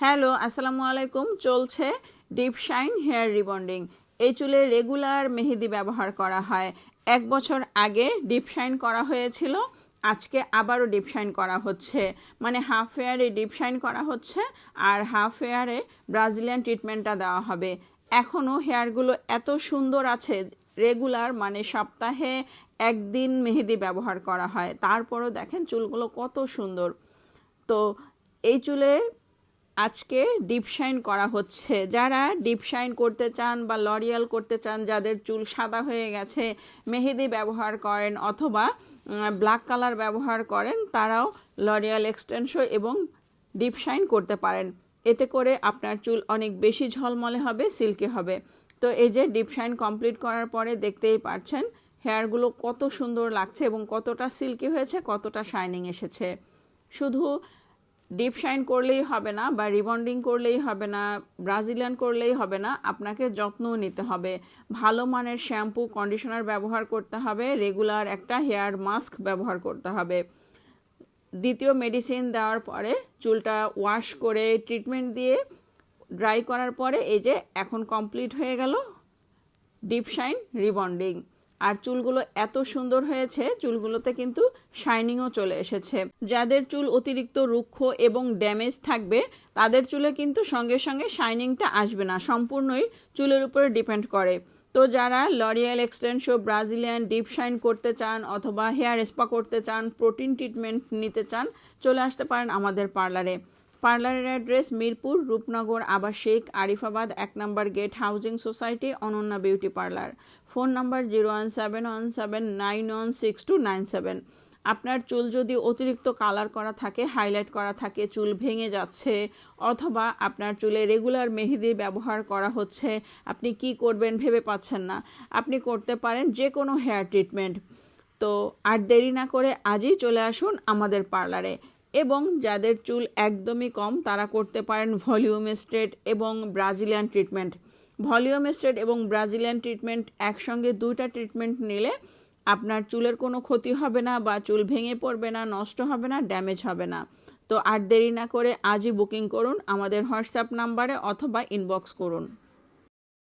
Hello, আসসালামু আলাইকুম। চলছে ডিপ শাইন হেয়ার রিবন্ডিং এই চুলে রেগুলার মেহেদি ব্যবহার করা হয়। এক বছর আগে ডিপ শাইন করা হয়েছিল। আজকে আবারও ডিপ শাইন করা হচ্ছে। মানে হাফ হেয়ারে ডিপ শাইন করা হচ্ছে আর হাফ হেয়ারে ব্রাজিলিয়ান ট্রিটমেন্টটা দেওয়া হবে। এখনও হেয়ারগুলো এত সুন্দর আছে রেগুলার মানে সপ্তাহে একদিন মেহেদি ব্যবহার করা হয়। তারপরও দেখেন চুলগুলো কত সুন্দর। তো এই চুলে আজকে ডিপ শাইন করা হচ্ছে। যারা ডিপ শাইন করতে চান বা লরিয়াল করতে চান, যাদের চুল সাদা হয়ে গেছে, মেহেদি ব্যবহার করেন অথবা ব্ল্যাক কালার ব্যবহার করেন, তারাও লরিয়াল এক্সটেনশো এবং ডিপ শাইন করতে পারেন। এতে করে আপনার চুল অনেক বেশি ঝলমলে হবে, সিল্কি হবে। তো এই যে ডিপ শাইন কমপ্লিট করার পরে দেখতেই পাচ্ছেন, হেয়ারগুলো কত সুন্দর লাগছে এবং কতটা সিল্কি হয়েছে, কতটা শাইনিং এসেছে। শুধু ডিপ শাইন করলেই হবে না বা রিবন্ডিং করলেই হবে না, ব্রাজিলিয়ান করলেই হবে না, আপনাকে যত্নও নিতে হবে। ভালো মানের শ্যাম্পু, কন্ডিশনার ব্যবহার করতে হবে, রেগুলার একটা হেয়ার মাস্ক ব্যবহার করতে হবে। দ্বিতীয় মেডিসিন দেওয়ার পরে চুলটা ওয়াশ করে ট্রিটমেন্ট দিয়ে ড্রাই করার পরে এই যে এখন কমপ্লিট হয়ে গেল ডিপ শাইন রিবন্ডিং। আর চুলগুলো এত সুন্দর হয়েছে, চুলগুলোতে কিন্তু শাইনিংও চলে এসেছে। যাদের চুল অতিরিক্ত রুক্ষ এবং ড্যামেজ থাকবে, তাদের চুলে কিন্তু সঙ্গে সঙ্গে শাইনিংটা আসবে না, সম্পূর্ণই চুলের উপরে ডিপেন্ড করে। তো যারা L'Oreal Xtenso Brazilian deep shine করতে চান অথবা হেয়ার স্পা করতে চান প্রোটিন ট্রিটমেন্ট নিতে চান, চলে আসতে পারেন আমাদের পার্লারে পার্লারের অ্যাড্রেস মিরপুর, রূপনগর, আবাসিক, আরিফাবাদ, এক নম্বর gate, housing society, Ananya beauty parlour. Phone number zero one seven one seven nine one six two nine seven. আপনার চুল যদি অতিরিক্ত কালার করা থাকে, হাইলাইট করা থাকে, চুল ভেঙে যাচ্ছে, অথবা আপনার চুলে রেগুলার মেহেদি ব্যবহার করা হচ্ছে, আপনি কি করবেন ভেবে পাচ্ছেন না। আপনি করতে পারেন যে কোনো হেয়ার ট্রিটমেন্ট। তো আর দেরি না করে আজই চলে আসুন আমাদের পার্লারে। এবং যাদের চুল একদমই কম, তারা করতে পারেন ভলিউম স্ট্রেট এবং ব্রাজিলিয়ান ট্রিটমেন্ট। ভলিউম স্ট্রেট এবং ব্রাজিলিয়ান ট্রিটমেন্ট একসঙ্গে দুইটা ট্রিটমেন্ট নিলে আপনার চুলের কোনো ক্ষতি হবে না বা চুল ভেঙে পড়বে না, নষ্ট হবে না, ড্যামেজ হবে না। তো আর দেরি না করে আজই বুকিং করুন আমাদের হোয়াটসঅ্যাপ নাম্বারে অথবা ইনবক্স করুন।